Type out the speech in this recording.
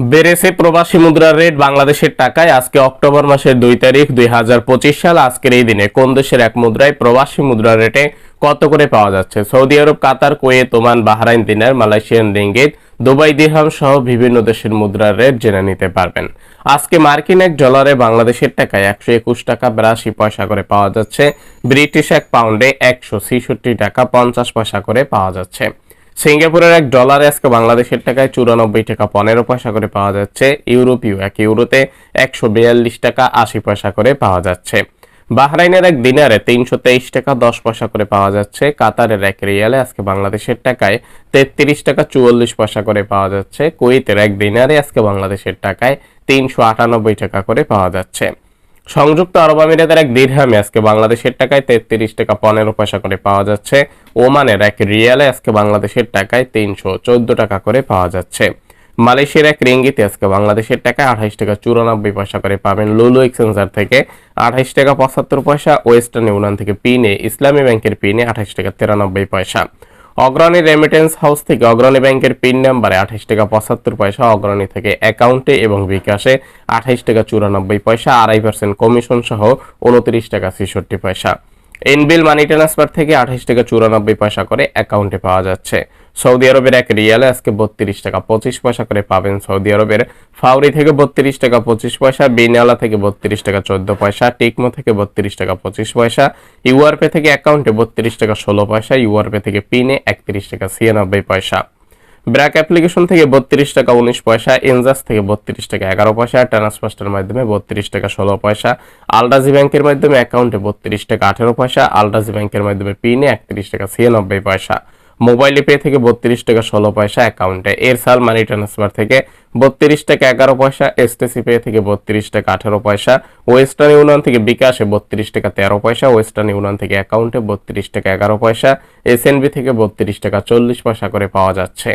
বেড়েছে প্রবাসী মুদ্রার রেট বাংলাদেশের টাকায়। আজকে অক্টোবর মাসের দুই তারিখ, দুই হাজার পঁচিশ সাল। আজকের এই দিনে কোন দেশের এক মুদ্রায় প্রবাসী মুদ্রার রেটে কত করে পাওয়া যাচ্ছে? Saudi Arab, Qatar, Kuwait, Oman, Bahrain dinar Malaysian ringgit, Dubai dirham সহ বিভিন্ন দেশের মুদ্রার রেট জেনে নিতে পারবেন। আজকে মার্কিন এক ডলারে বাংলাদেশের টাকায় একশো একুশ টাকা বিরাশি পয়সা করে পাওয়া যাচ্ছে। ব্রিটিশ এক পাউন্ডে একশো ছেষট্টি টাকা পঞ্চাশ পয়সা করে পাওয়া যাচ্ছে। সিঙ্গাপুরের এক ডলারে আজকে বাংলাদেশের টাকায় চুরানব্বই টাকা, পনেরো পয়সা করে পাওয়া যাচ্ছে। ইউরোপীয় এক ইউরোতে একশো বিয়াল্লিশ টাকা, আশি পয়সা করে পাওয়া যাচ্ছে। বাহরাইনের এক দিনারে তিনশো তেইশ টাকা, দশ পয়সা করে পাওয়া যাচ্ছে। কাতারের এক রিয়ালে আজকে বাংলাদেশের টাকায় তেত্রিশ টাকা, চুয়াল্লিশ পয়সা করে পাওয়া যাচ্ছে। কুয়েতের এক দিনারে আজকে বাংলাদেশের টাকায় তিনশো আটানব্বই টাকা করে পাওয়া যাচ্ছে। সংযুক্ত আরব আমিরাতের এক দিরহামে আজকে বাংলাদেশের টাকায় তেত্রিশ টাকা পনেরো পয়সা করে পাওয়া যাচ্ছে। ওমানের এক রিয়ালে আজকে বাংলাদেশের টাকায় তিনশো চোদ্দ টাকা করে পাওয়া যাচ্ছে। মালয়েশিয়ার এক রিঙ্গিতে আজকে বাংলাদেশের টাকায় আঠাইশ টাকা চুরানব্বই পয়সা করে পাবেন লুলু এক্সচেঞ্জার থেকে। আঠাইশ টাকা পঁচাত্তর পয়সা ওয়েস্টার্ন ইউনিয়ন থেকে পিনে, ইসলামী ব্যাংকের পিনে আঠাইশ টাকা তিরানব্বই পয়সা। অগ্রণী রেমিটেন্স হাউস থেকে অগ্রণী ব্যাংকের পিন নাম্বারে আঠাইশ টাকা পঁচাত্তর পয়সা, অগ্রণী থেকে অ্যাকাউন্টে এবং বিকাশে আঠাইশ টাকা চুরানব্বই পয়সা, আড়াই পার্সেন্ট কমিশন সহ উনত্রিশ টাকা ছেষট্টি পয়সা। এনবিল মানি ট্রান্সফার থেকে আঠাইশ টাকা চুরানব্বই পয়সা করে অ্যাকাউন্টে পাওয়া যাচ্ছে। সৌদি আরবের এক রিয়ালে আজকে বত্রিশ টাকা পঁচিশ পয়সা করে পাবেন সৌদি আরবের ফাউরি থেকে বত্রিশ টাকা পঁচিশ পয়সা, বিনালা থেকে বত্রিশ টাকা চোদ্দ পয়সা, টিকমো থেকে বত্রিশ টাকা পঁচিশ পয়সা, ইউআরপে থেকে অ্যাকাউন্টে বত্রিশ টাকা ষোলো পয়সা, ইউআরপে থেকে পিনে একত্রিশ টাকা ছিয়ানব্বই পয়সা। ব্র্যাক অ্যাপ্লিকেশন থেকে বত্রিশ টাকা উনিশ পয়সা এনজাস থেকে বত্রিশ টাকা এগারো পয়সা, ট্রান্সফার্স্টের মাধ্যমে বত্রিশ টাকা ষোলো পয়সা, আলডাজি ব্যাংকের মাধ্যমে অ্যাকাউন্টে বত্রিশ টাকা আঠেরো পয়সা, আলডাজি ব্যাংকের মাধ্যমে পিনে একত্রিশ টাকা ছিয়ানব্বই পয়সা। মোবাইলে পে থেকে বত্রিশ টাকা ষোলো পয়সা অ্যাকাউন্টে। এরসাল মানি ট্রান্সফার থেকে বত্রিশ টাকা এগারো পয়সা এসটিসি পে থেকে বত্রিশ টাকা আঠারো পয়সা ওয়েস্টার্ন ইউনিয়ন থেকে বিকাশে বত্রিশ টাকা তেরো পয়সা ওয়েস্টার্ন ইউনিয়ন থেকে অ্যাকাউন্টে বত্রিশ টাকা এগারো পয়সা এসএনবি থেকে বত্রিশ টাকা চল্লিশ পয়সা করে পাওয়া যাচ্ছে।